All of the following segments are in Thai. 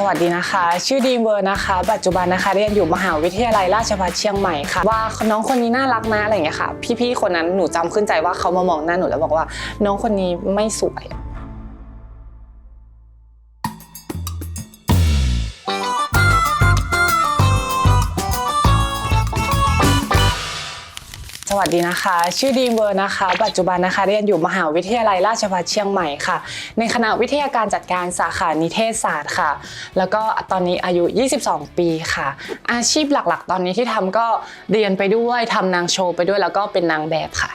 สวัสดีนะคะ ชื่อดีมเวอร์นะคะ ปัจจุบันนะคะเรียนอยู่มหาวิทยาลัยราชภัฏเชียงใหม่ค่ะ ว่าน้องคนนี้น่ารักนะอะไรอย่างเงี้ยค่ะ พี่ๆคนนั้นหนูจำขึ้นใจว่าเขามามองหน้าหนูแล้วบอกว่า น้องคนนี้ไม่สวย วัสดีนะคะ ชื่อดีมเวอร์นะคะ ปัจจุบันนะคะเรียนอยู่มหาวิทยาลัยราชภัฏเชียงใหม่ค่ะ ในคณะวิทยาการจัดการสาขานิเทศศาสตร์ค่ะ แล้วก็ตอนนี้อายุ 22 ปีค่ะ อาชีพหลักๆ ตอนนี้ที่ทำก็เรียนไปด้วยทำนางโชว์ไปด้วยแล้วก็เป็นนางแบบค่ะ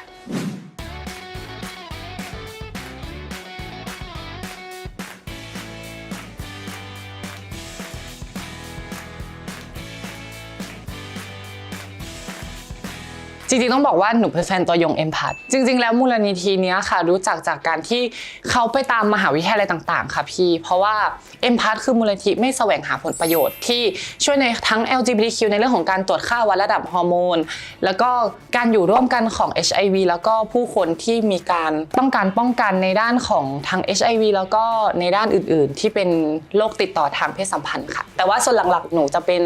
จริงๆต้องบอกว่าหนูเป็นแฟนตัวยงเอ็มพัทจริง ๆ แล้วมูลนิธิเนี้ยค่ะ รู้จักจากการที่เขาไปตามมหาวิทยาลัยต่าง ๆ ค่ะพี่ เพราะว่าเอ็มพัทคือมูลนิธิไม่แสวงหาผลประโยชน์ที่ช่วยในทั้ง LGBTQ ในเรื่องของการตรวจค่าวัดระดับฮอร์โมนแล้วก็การอยู่ร่วมกันของ HIV แล้วก็ผู้คนที่มีการต้องการป้องกันในด้านของทั้ง HIV แล้วก็ในด้านอื่น ๆ ที่เป็นโรคติดต่อทางเพศสัมพันธ์ค่ะ แต่ว่าส่วนหลักๆหนูจะเป็น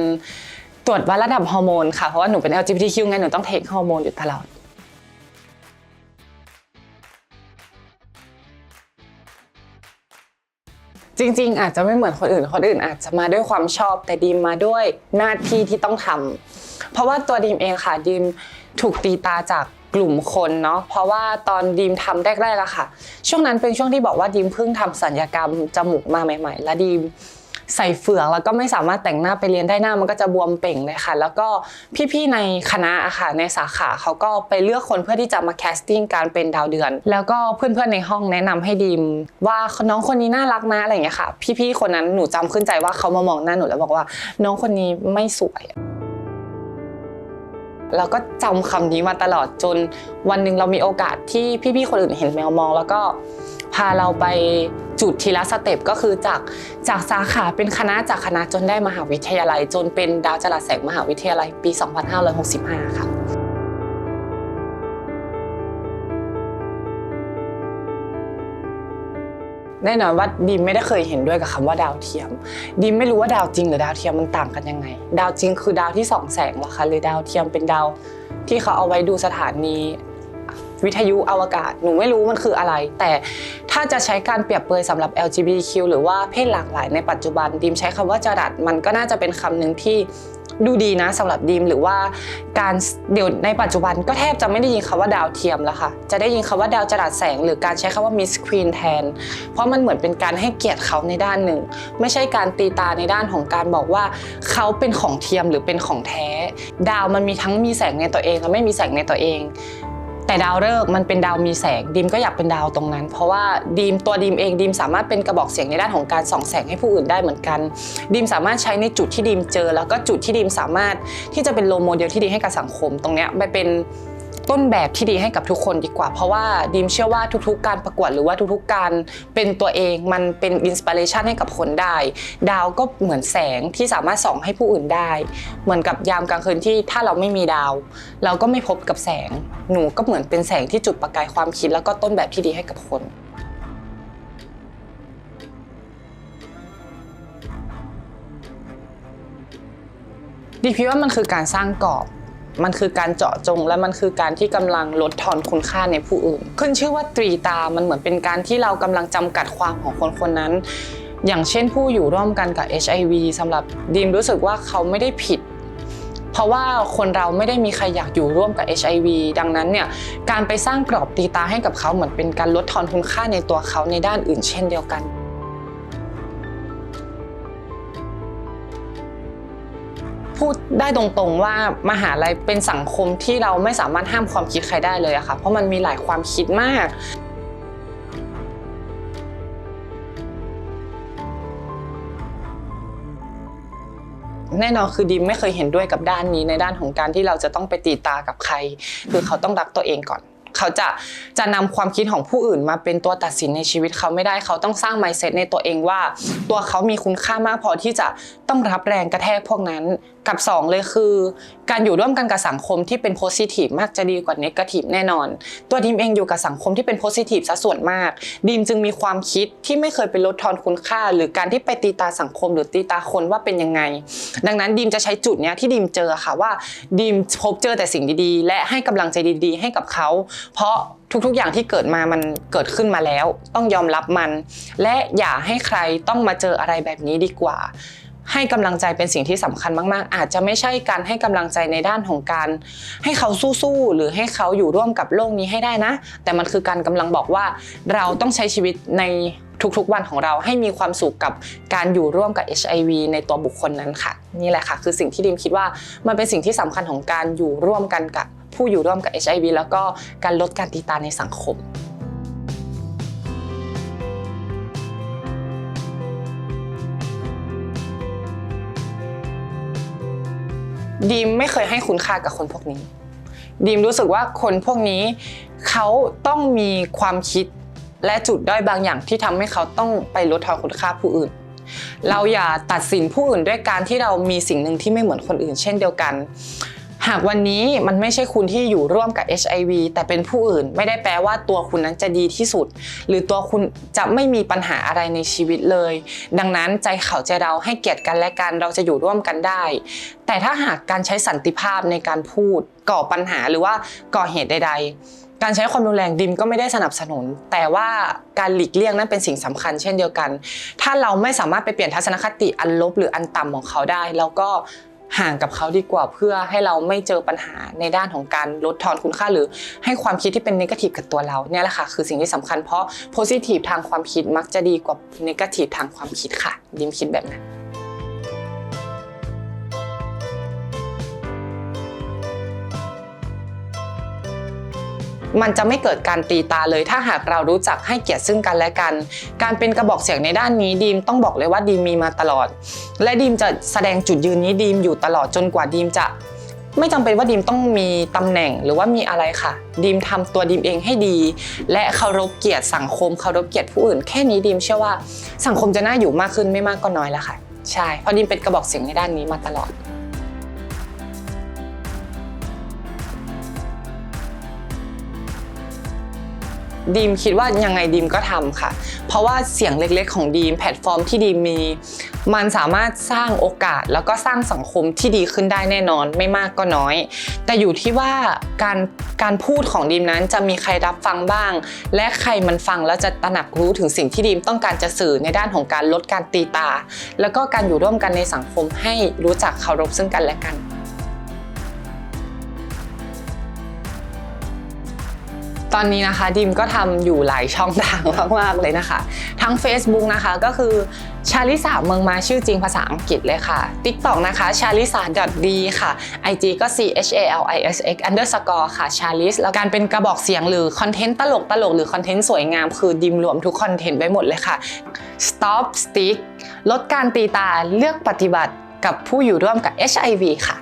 ตรวจวัดระดับฮอร์โมนค่ะ เพราะว่าหนูเป็น LGBTQ ไงหนูต้องเทคฮอร์โมนอยู่ตลอดจริงๆ อาจจะไม่เหมือนคนอื่น คนอื่นอาจจะมาด้วยความชอบ แต่ดีมมาด้วยหน้าที่ที่ต้องทำเพราะว่าตัวดีมเองค่ะดีมถูกตีตาจากกลุ่มคนเนาะเพราะว่าตอนดีมทำแรกๆอะค่ะ ช่วงนั้นเป็นช่วงที่บอกว่าดีมเพิ่งทำสัญญกรรมจมูกมาใหม่ ๆ และดีม ใส่เฟือกแล้วก็ไม่สามารถแต่งหน้าไปเรียนได้หน้ามันก็จะบวมเป่งเลยค่ะ แล้วก็พี่ๆในคณะอะค่ะในสาขาเขาก็ไปเลือกคนเพื่อที่จะมาแคสติ้งการเป็นดาวเดือน แล้วก็เพื่อนๆในห้องแนะนำให้ดีมว่าน้องคนนี้น่ารักนะอะไรอย่างเงี้ยค่ะ พี่ๆคนนั้นหนูจำขึ้นใจว่าเขามามองหน้าหนูแล้วบอกว่า น้องคนนี้ไม่สวยเราก็จำคำนี้มาตลอดจนวันหนึ่งเรามีโอกาสที่พี่ๆคนอื่นเห็นแมวมอง แล้วก็พาเราไป จุดทีละสเต็ปก็คือจากจากสาขาเป็นคณะจากคณะจนได้มหาวิทยาลัย จนเป็นดาวจรัสแสงมหาวิทยาลัยปี 2565 ค่ะแน่นอนว่าดีมไม่ได้เคยเห็นด้วยกับคำว่าดาวเทียม ดีมไม่รู้ว่าดาวจริงหรือดาวเทียมมันต่างกันยังไง ดาวจริงคือดาวที่ส่องแสงหรอคะหรือดาวเทียมเป็นดาวที่เขาเอาไว้ดูสถานี วิทยุอวกาศ หนูไม่รู้มันคืออะไร แต่ถ้าจะใช้การเปรียบเปรยสำหรับ LGBTQ หรือว่าเพศหลากหลายในปัจจุบันดีมใช้คำว่าจรัสมันก็น่าจะเป็นคำหนึ่งที่ดูดีนะสำหรับดีมหรือว่าการเดี๋ยวในปัจจุบันก็แทบจะไม่ได้ยินคำว่าดาวเทียมแล้วค่ะ จะได้ยินคำว่าดาวจรัสแสง หรือการใช้คำว่ามิสควีนแทน เพราะมันเหมือนเป็นการให้เกียรติเขาในด้านหนึ่ง ไม่ใช่การตีตาในด้านของการบอกว่าเขาเป็นของเทียมหรือเป็นของแท้ ดาวมันมีทั้งมีแสงในตัวเองและไม่มีแสงในตัวเอง แต่ดาวฤกษ์มันเป็นดาวมีแสงดีมก็อยากเป็นดาวตรงนั้น เพราะว่าดีมตัวดีมเองดีมสามารถเป็นกระบอกเสียงในด้านของการส่องแสงให้ผู้อื่นได้เหมือนกันดีมสามารถใช้ในจุดที่ดีมเจอ แล้วก็จุดที่ดีมสามารถที่จะเป็นโลโมเดลที่ดีให้กับสังคมตรงเนี้ยไปเป็น ต้นแบบที่ดีให้กับทุกคนดีกว่า เพราะว่าดีมเชื่อว่าทุกๆ การประกวดหรือว่าทุกๆ การเป็นตัวเองมันเป็นอินสปิเรชันให้กับคนได้ ดาวก็เหมือนแสงที่สามารถส่องให้ผู้อื่นได้ เหมือนกับยามกลางคืนที่ถ้าเราไม่มีดาว เราก็ไม่พบกับแสง หนูก็เหมือนเป็นแสงที่จุดประกายความคิด แล้วก็ต้นแบบที่ดีให้กับคนดีพี่ว่ามันคือการสร้างกรอบ มันคือการเจาะจง และมันคือการที่กำลังลดทอนคุณค่าในผู้อื่น ขึ้นชื่อว่าตรีตา มันเหมือนเป็นการที่เรากำลังจำกัดความของคนคนนั้น อย่างเช่นผู้อยู่ร่วมกันกับ HIV สำหรับดีมรู้สึกว่าเขาไม่ได้ผิด เพราะว่าคนเราไม่ได้มีใครอยากอยู่ร่วมกับ HIV ดังนั้นเนี่ยการไปสร้างกรอบตีตาให้กับเขาเหมือนเป็นการลดทอนคุณค่าในตัวเขาในด้านอื่น เช่นเดียวกัน พูดได้ตรงๆว่ามหาลัยเป็นสังคมที่เราไม่สามารถห้ามความคิดใครได้เลยอะค่ะ เพราะมันมีหลายความคิดมากแน่นอนคือดิมไม่เคยเห็นด้วยกับด้านนี้ในด้านของการที่เราจะต้องไปตีตากับใคร คือเขาต้องรักตัวเองก่อน เขาจะจะนำความคิดของผู้อื่นมาเป็นตัวตัดสินในชีวิตเขาไม่ได้เขาต้องสร้าง mindset ในตัวเองว่า ตัวเขามีคุณค่ามากพอที่จะต้องรับแรงกระแทกพวกนั้น กับ 2 เลยคือ การอยู่ร่วมกันกับสังคมที่เป็นโพซิทีฟมากจะดีกว่าเนกาทีฟแน่นอน ตัวดีมเองอยู่กับสังคมที่เป็นโพซิทีฟซะส่วนมากดีมจึงมีความคิดที่ไม่เคยไปลดทอนคุณค่า หรือการที่ไปตีตาสังคม หรือตีตาคนว่าเป็นยังไง ดังนั้นดีมจะใช้จุดเนี้ยที่ดีมเจอค่ะว่าดีมพบเจอแต่สิ่งดีๆ และให้กำลังใจดีๆ ให้กับเขา เพราะทุกๆ อย่างที่เกิดมามันเกิดขึ้นมาแล้ว ต้องยอมรับมัน และอย่าให้ใครต้องมาเจออะไรแบบนี้ดีกว่า ให้กำลังใจเป็นสิ่งที่สำคัญมากๆ อาจจะไม่ใช่การให้กำลังใจในด้านของการ ให้เขาสู้ๆหรือให้เขาอยู่ร่วมกับโลกนี้ให้ได้นะ แต่มันคือการกำลังบอกว่า เราต้องใช้ชีวิตในทุกๆวันของเราให้มีความสุขกับการอยู่ร่วมกับ HIV ในตัวบุคคลนั้นค่ะ นี่แหละค่ะ คือสิ่งที่ดิมคิดว่ามันเป็นสิ่งที่สำคัญของการอยู่ร่วมกันกับผู้อยู่ร่วมกับ HIV แล้วก็การลดการตีตาในสังคม ดีมไม่เคยให้คุณค่ากับคนพวกนี้ ดีมรู้สึกว่าคนพวกนี้เขาต้องมีความคิดและจุดด้อยบางอย่างที่ทำให้เขาต้องไปลดทอนคุณค่าผู้อื่น เราอย่าตัดสินผู้อื่นด้วยการที่เรามีสิ่งหนึ่งที่ไม่เหมือนคนอื่น เช่นเดียวกัน หากวันนี้มันไม่ใช่คุณที่อยู่ร่วมกับ HIV แต่เป็นผู้อื่นไม่ได้แปลว่าตัวคุณนั้นจะดีที่สุด หรือตัวคุณจะไม่มีปัญหาอะไรในชีวิตเลย ดังนั้นใจเขาใจเราให้เกียรติกันและกันเราจะอยู่ร่วมกันได้ แต่ถ้าหากการใช้สันติภาพในการพูดก่อปัญหาหรือว่าก่อเหตุใด ๆการใช้ความรุนแรงดิมก็ไม่ได้สนับสนุน แต่ว่าการหลีกเลี่ยงนั้นเป็นสิ่งสำคัญเช่นเดียวกัน ถ้าเราไม่สามารถไปเปลี่ยนทัศนคติอันลบหรืออันต่ำของเขาได้ เราก็ ห่างกับเขาดีกว่าเพื่อให้เราไม่เจอปัญหาในด้านของการลดทอนคุณค่าหรือ ให้ความคิดที่เป็นนกทีฟกับตัวเราเนี่ยแหละค่ะคือสิ่งที่สำคัญเพราะโพซิทีฟทางความคิดมักจะดีกว่าเกทีฟทางความคิดค่ะดิมคิดแบบนั้น มันจะไม่เกิดการตีตาเลย ถ้าหากเรารู้จักให้เกียรติซึ่งกันและกัน การเป็นกระบอกเสียงในด้านนี้ดีมต้องบอกเลยว่าดีมมีมาตลอด และดีมจะแสดงจุดยืนนี้ดีมอยู่ตลอดจนกว่าดีมจะไม่จำเป็นว่าดีมต้องมีตำแหน่งหรือว่ามีอะไรค่ะ ดีมทำตัวดีมเองให้ดี และเคารพเกียรติสังคมเคารพเกียรติผู้อื่น แค่นี้ดีมเชื่อว่าสังคมจะน่าอยู่มากขึ้นไม่มากก็น้อยแล้วค่ะ ใช่เพราะดีมเป็นกระบอกเสียงในด้านนี้มาตลอด ดีมคิดว่ายังไงดีมก็ทำค่ะ เพราะว่าเสียงเล็กๆ ของดีมแพลตฟอร์มที่ดีมมี มันสามารถสร้างโอกาสแล้วก็สร้างสังคมที่ดีขึ้นได้แน่นอนไม่มากก็น้อย แต่อยู่ที่ว่าการการพูดของดีมนั้นจะมีใครรับฟังบ้าง และใครมันฟังแล้วจะตระหนักรู้ถึงสิ่งที่ดีมต้องการจะสื่อในด้านของการลดการตีตา แล้วก็การอยู่ร่วมกันในสังคมให้รู้จักเคารพซึ่งกันและกัน ตอนนี้นะคะดิมก็ทำอยู่หลายช่องทางมากๆเลยนะคะ ทั้ง Facebook นะคะก็คือชาลิสาเมืองมาชื่อจริงภาษาอังกฤษเลยค่ะ TikTok นะคะชาลิสา .d ค่ะ IG ก็ c h a l i s x underscore ค่ะชาลิสแล้วการเป็นกระบอกเสียงหรือคอนเทนต์ตลกตลกหรือคอนเทนต์สวยงามคือดิมรวมทุกคอนเทนต์ไว้หมดเลยค่ะ Stop Stick ลดการตีตาเลือกปฏิบัติกับผู้อยู่ร่วมกับ HIV ค่ะ